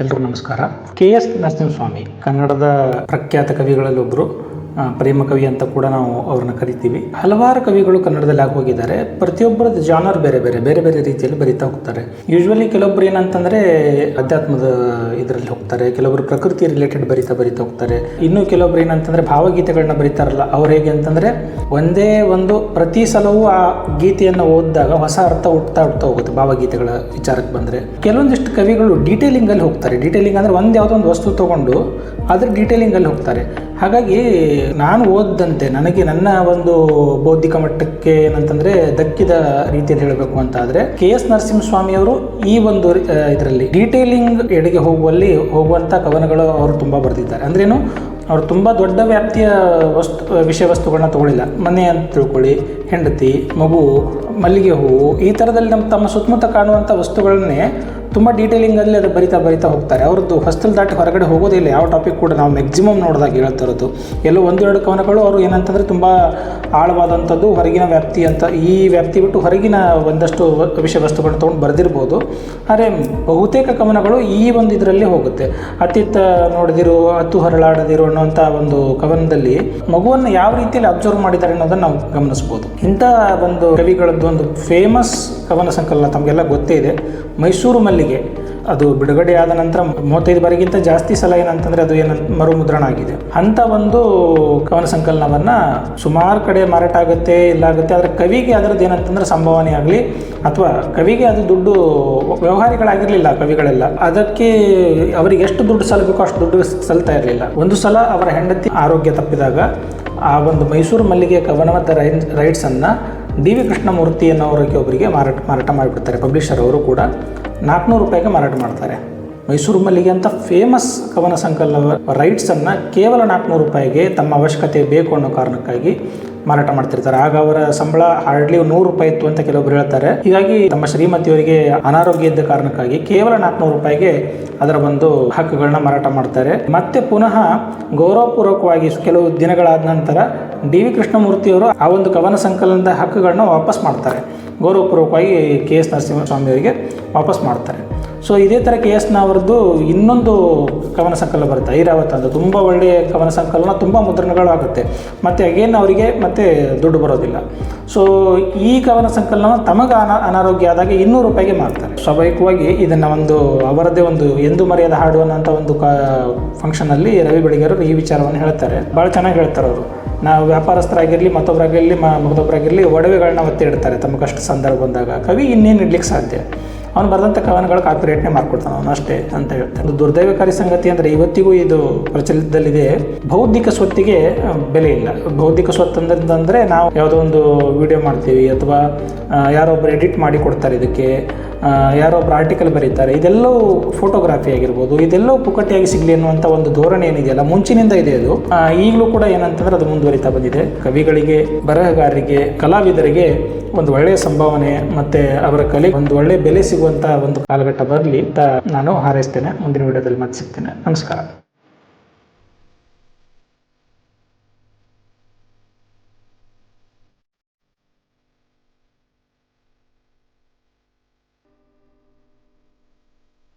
ಎಲ್ರಿಗೂ ನಮಸ್ಕಾರ. K S Narasimhaswamy ಕನ್ನಡದ ಪ್ರಖ್ಯಾತ ಕವಿಗಳಲ್ಲಿ ಒಬ್ಬರು ಪ್ರೇಮ ಕವಿ ಅಂತ ಕೂಡ ನಾವು ಅವ್ರನ್ನ ಕರಿತೀವಿ. ಹಲವಾರು ಕವಿಗಳು ಕನ್ನಡದಲ್ಲಿ ಆಗಿ ಹೋಗಿದ್ದಾರೆ ಪ್ರತಿಯೊಬ್ಬರದ್ದು ಜಾನರ್ ಬೇರೆ ಬೇರೆ ಬೇರೆ ಬೇರೆ ರೀತಿಯಲ್ಲಿ ಬರಿತಾ ಹೋಗ್ತಾರೆ. ಯೂಶ್ವಲಿ ಕೆಲವೊಬ್ರು ಏನಂತಂದ್ರೆ ಅಧ್ಯಾತ್ಮದ ಇದರಲ್ಲಿ ಹೋಗ್ತಾರೆ ಕೆಲವರು ಪ್ರಕೃತಿ ರಿಲೇಟೆಡ್ ಬರಿತಾ ಬರಿತಾ ಹೋಗ್ತಾರೆ. ಇನ್ನು ಕೆಲವೊಬ್ರು ಏನಂತಂದ್ರೆ ಭಾವಗೀತೆಗಳನ್ನ ಬರೀತಾರಲ್ಲ, ಅವ್ರು ಹೇಗೆ ಅಂತಂದ್ರೆ ಒಂದೇ ಒಂದು ಪ್ರತಿ ಸಲವೂ ಆ ಗೀತೆಯನ್ನು ಓದಿದಾಗ ಹೊಸ ಅರ್ಥ ಹುಟ್ತಾ ಹುಡ್ತಾ ಹೋಗುತ್ತೆ ಭಾವಗೀತೆಗಳ ವಿಚಾರಕ್ಕೆ ಬಂದರೆ. ಕೆಲವೊಂದಿಷ್ಟು ಕವಿಗಳು ಡೀಟೇಲಿಂಗಲ್ಲಿ ಹೋಗ್ತಾರೆ. ಡೀಟೇಲಿಂಗ್ ಅಂದರೆ ಒಂದು ಯಾವುದೋ ಒಂದು ವಸ್ತು ತಗೊಂಡು ಅದ್ರ ಡೀಟೇಲಿಂಗಲ್ಲಿ ಹೋಗ್ತಾರೆ. ಹಾಗಾಗಿ ನಾನು ಓದಿದಂತೆ ನನಗೆ ನನ್ನ ಒಂದು ಬೌದ್ಧಿಕ ಮಟ್ಟಕ್ಕೆ ಏನಂತಂದರೆ ದಕ್ಕಿದ ರೀತಿಯಲ್ಲಿ ಹೇಳಬೇಕು ಅಂತ ಆದರೆ ಕೆ ಎಸ್ ನರಸಿಂಹಸ್ವಾಮಿಯವರು ಈ ಒಂದು ಇದರಲ್ಲಿ ಡೀಟೇಲಿಂಗ್ ಎಡೆಗೆ ಹೋಗುವಲ್ಲಿ ಹೋಗುವಂಥ ಕವನಗಳು ಅವರು ತುಂಬ ಬರೆದಿದ್ದಾರೆ. ಅಂದ್ರೇನು ಅವರು ತುಂಬ ದೊಡ್ಡ ವ್ಯಾಪ್ತಿಯ ವಸ್ತು, ವಿಷಯ ವಸ್ತುಗಳನ್ನ ತಗೊಳ್ಳಿಲ್ಲ. ಮನೆ ಅಂತ ತಿಳ್ಕೊಳ್ಳಿ, ಹೆಂಡತಿ, ಮಗು, ಮಲ್ಲಿಗೆ ಹೂವು ಈ ಥರದಲ್ಲಿ ನಮ್ಮ ತಮ್ಮ ಸುತ್ತಮುತ್ತ ಕಾಣುವಂಥ ವಸ್ತುಗಳನ್ನೇ ತುಂಬ ಡೀಟೇಲಿಂಗಲ್ಲಿ ಅದು ಬರಿತಾ ಬರಿತಾ ಹೋಗ್ತಾರೆ. ಅವ್ರದ್ದು ಹೊಸ್ತಲ್ ದಾಟಿ ಹೊರಗಡೆ ಹೋಗೋದೇ ಇಲ್ಲ ಯಾವ ಟಾಪಿಕ್ ಕೂಡ ನಾವು ಮ್ಯಾಕ್ಸಿಮಮ್ ನೋಡಿದಾಗ ಹೇಳ್ತಿರೋದು. ಎಲ್ಲೋ ಒಂದೆರಡು ಕವನಗಳು, ಅವರು ಏನಂತಂದರೆ ತುಂಬ ಆಳವಾದಂಥದ್ದು, ಹೊರಗಿನ ವ್ಯಾಪ್ತಿ ಅಂತ, ಈ ವ್ಯಾಪ್ತಿ ಬಿಟ್ಟು ಹೊರಗಿನ ಒಂದಷ್ಟು ವಿಷಯ ವಸ್ತುಗಳನ್ನ ತೊಗೊಂಡು ಬರೆದಿರ್ಬೋದು. ಆದರೆ ಬಹುತೇಕ ಕವನಗಳು ಈ ಒಂದು ಇದರಲ್ಲಿ ಹೋಗುತ್ತೆ. ಅತ್ತಿತ್ತ ನೋಡಿದಿರು, ಅತ್ತು ಹೊರಳಾಡದಿರು ಅನ್ನೋಂಥ ಒಂದು ಕವನದಲ್ಲಿ ಮಗುವನ್ನು ಯಾವ ರೀತಿಯಲ್ಲಿ ಅಬ್ಸರ್ವ್ ಮಾಡಿದ್ದಾರೆ ಅನ್ನೋದನ್ನು ನಾವು ಗಮನಿಸ್ಬೋದು. ಇಂಥ ಒಂದು ಕವಿಗಳದ್ದು ಒಂದು ಫೇಮಸ್ ಕವನ ಸಂಕಲನ ತಮಗೆಲ್ಲ ಗೊತ್ತೇ ಇದೆ. ಮೈಸೂರು ಮಲ್ಲಿಗೆ ಅದು ಆದ ನಂತರ ಮೂವತ್ತೈದು ಬಾರಿಗಿಂತ ಜಾಸ್ತಿ ಸಲ ಏನಂತಂದ್ರೆ ಅದು ಏನು ಮರುಮುದ್ರಣ ಆಗಿದೆ ಅಂತ ಒಂದು ಕವನ ಸಂಕಲನವನ್ನ ಸುಮಾರು ಕಡೆ ಮಾರಾಟ ಆಗುತ್ತೆ ಇಲ್ಲ ಆಗುತ್ತೆ, ಆದರೆ ಕವಿಗೆ ಅದರದ್ದು ಏನಂತಂದ್ರೆ ಸಂಭಾವನೆ ಆಗಲಿ, ಅಥವಾ ಕವಿಗೆ ಅದು ದುಡ್ಡು ವ್ಯವಹಾರಿಗಳಾಗಿರಲಿಲ್ಲ ಕವಿಗಳೆಲ್ಲ, ಅದಕ್ಕೆ ಅವರಿಗೆ ಎಷ್ಟು ದುಡ್ಡು ಸಲ್ಲಬೇಕು ಅಷ್ಟು ದುಡ್ಡು ಸಲ್ತಾ ಇರಲಿಲ್ಲ. ಒಂದು ಸಲ ಅವರ ಹೆಂಡತಿ ಆರೋಗ್ಯ ತಪ್ಪಿದಾಗ ಆ ಒಂದು ಮೈಸೂರು ಮಲ್ಲಿಗೆ ಮತ್ತು ರೈನ್ ರೈಟ್ಸನ್ನು ಡಿ ವಿ ಕೃಷ್ಣಮೂರ್ತಿ ಅನ್ನೋರಿಗೆ ಒಬ್ಬರಿಗೆ ಮಾರಾಟ ಮಾರಾಟ ಮಾಡಿಬಿಡ್ತಾರೆ, ಪಬ್ಲಿಷರ್ ಅವರು ಕೂಡ. ನಾಲ್ಕುನೂರು ರೂಪಾಯಿಗೆ ಮಾರಾಟ ಮಾಡ್ತಾರೆ. ಮೈಸೂರು ಮಲ್ಲಿಗೆ ಅಂತ ಫೇಮಸ್ ಕವನ ಸಂಕಲನ ರೈಟ್ಸನ್ನು ಕೇವಲ ನಾಲ್ಕುನೂರು ರೂಪಾಯಿಗೆ ತಮ್ಮ ಅವಶ್ಯಕತೆ ಬೇಕು ಅನ್ನೋ ಕಾರಣಕ್ಕಾಗಿ ಮಾರಾಟ ಮಾಡ್ತಿರ್ತಾರೆ. ಆಗ ಅವರ ಸಂಬಳ ಹಾರ್ಡ್ಲಿ ನೂರು ರೂಪಾಯಿ ಇತ್ತು ಅಂತ ಕೆಲವೊಬ್ರು ಹೇಳ್ತಾರೆ. ಹೀಗಾಗಿ ತಮ್ಮ ಶ್ರೀಮತಿಯವರಿಗೆ ಅನಾರೋಗ್ಯ ಇದ್ದ ಕಾರಣಕ್ಕಾಗಿ ಕೇವಲ ನಾಲ್ಕುನೂರು ರೂಪಾಯಿಗೆ ಅದರ ಒಂದು ಹಕ್ಕುಗಳನ್ನ ಮಾರಾಟ ಮಾಡ್ತಾರೆ. ಮತ್ತೆ ಪುನಃ ಗೌರವಪೂರ್ವಕವಾಗಿ ಕೆಲವು ದಿನಗಳಾದ ನಂತರ ಡಿ ವಿ ಕೃಷ್ಣಮೂರ್ತಿಯವರು ಆ ಒಂದು ಕವನ ಸಂಕಲನದ ಹಕ್ಕುಗಳನ್ನ ವಾಪಸ್ ಮಾಡ್ತಾರೆ. ಗೌರವಪೂರ್ವಕವಾಗಿ ಕೆ ಎಸ್ ನರಸಿಂಹಸ್ವಾಮಿಯವರಿಗೆ ವಾಪಸ್ ಮಾಡ್ತಾರೆ. ಸೊ ಇದೇ ಥರ ಕೆ ಎಸ್ನ ಅವರದ್ದು ಇನ್ನೊಂದು ಕವನ ಸಂಕಲನ ಬರುತ್ತೆ. ಐರಾವತ ಅಂತ. ತುಂಬ ಒಳ್ಳೆಯ ಕವನ ಸಂಕಲನ, ತುಂಬ ಮುದ್ರಣಗಳು ಆಗುತ್ತೆ. ಮತ್ತು ಅಗೇನ್ ಅವರಿಗೆ ಮತ್ತೆ ದುಡ್ಡು ಬರೋದಿಲ್ಲ. ಸೊ ಈ ಕವನ ಸಂಕಲನ ತಮಗೆ ಅನಾ, ಅನಾರೋಗ್ಯ ಆದಾಗ ಇನ್ನೂರು ರೂಪಾಯಿಗೆ ಮಾರ್ತಾರೆ. ಸ್ವಾಭಾವಿಕವಾಗಿ ಇದನ್ನು ಒಂದು ಅವರದ್ದೇ ಒಂದು ಎಂದು ಮರೆಯದ ಹಾಡು ಅನ್ನೋಂಥ ಒಂದು ಕ ಫಂಕ್ಷನಲ್ಲಿ ರವಿ ಬೆಳಗೆರವರು ಈ ವಿಚಾರವನ್ನು ಹೇಳ್ತಾರೆ. ಭಾಳ ಚೆನ್ನಾಗಿ ಹೇಳ್ತಾರೆ ಅವರು. ನಾವು ವ್ಯಾಪಾರಸ್ಥರಾಗಿರಲಿ ಮತ್ತೊಬ್ಬರಾಗಿರಲಿ ಮತ್ತೊಬ್ಬರಾಗಿರಲಿ ಒಡವೆಗಳನ್ನ ಒತ್ತಿ ಇಡ್ತಾರೆ ತಮ್ಮ ಕಷ್ಟ ಸಂದರ್ಭ ಬಂದಾಗ. ಕವಿ ಇನ್ನೇನು ಇಡ್ಲಿಕ್ಕೆ ಸಾಧ್ಯ? ಅವನು ಬರೆದಂಥ ಕವನಗಳ ಕಾಪಿರೇಟ್ನೆ ಮಾಡ್ಕೊಡ್ತಾನೆ ಅವನು ಅಷ್ಟೇ ಅಂತ ಹೇಳ್ತಾನೆ. ದುರ್ದೈವಕಾರಿ ಸಂಗತಿ ಅಂದರೆ ಇವತ್ತಿಗೂ ಇದು ಪ್ರಚಲಿತದಲ್ಲಿದೆ. ಬೌದ್ಧಿಕ ಸ್ವತ್ತಿಗೆ ಬೆಲೆ ಇಲ್ಲ. ಬೌದ್ಧಿಕ ಸ್ವತ್ತು ಅಂದ್ರೆ ನಾವು ಯಾವುದೋ ಒಂದು ವಿಡಿಯೋ ಮಾಡ್ತೀವಿ ಅಥವಾ ಯಾರೊಬ್ಬರು ಎಡಿಟ್ ಮಾಡಿ ಕೊಡ್ತಾರೆ ಇದಕ್ಕೆ. ಆ, ಒಬ್ಬರು ಆರ್ಟಿಕಲ್ ಬರೀತಾರೆ. ಇದೆಲ್ಲವೂ ಫೋಟೋಗ್ರಾಫಿ ಆಗಿರ್ಬೋದು ಇದೆಲ್ಲವೂ ಪುಕ್ಕಟ್ಟಿಯಾಗಿ ಸಿಗಲಿ ಅನ್ನುವಂಥ ಒಂದು ಧೋರಣೆ ಏನಿದೆಯಲ್ಲ ಮುಂಚಿನಿಂದ ಇದೆ ಅದು. ಈಗಲೂ ಕೂಡ ಏನಂತಂದ್ರೆ ಅದು ಮುಂದುವರಿತಾ ಬಂದಿದೆ. ಕವಿಗಳಿಗೆ ಬರಹಗಾರರಿಗೆ ಕಲಾವಿದರಿಗೆ ಒಂದು ಒಳ್ಳೆಯ ಸಂಭಾವನೆ ಮತ್ತೆ ಅವರ ಕಲೆ ಒಂದು ಒಳ್ಳೆಯ ಬೆಲೆ ಸಿಗುವಂತಹ ಒಂದು ಕಾಲಘಟ್ಟ ಬರಲಿ ಅಂತ ನಾನು ಹಾರೈಸ್ತೇನೆ. ಮುಂದಿನ ವಿಡಿಯೋದಲ್ಲಿ ಮತ್ತೆ ಸಿಗ್ತೇನೆ. ನಮಸ್ಕಾರ.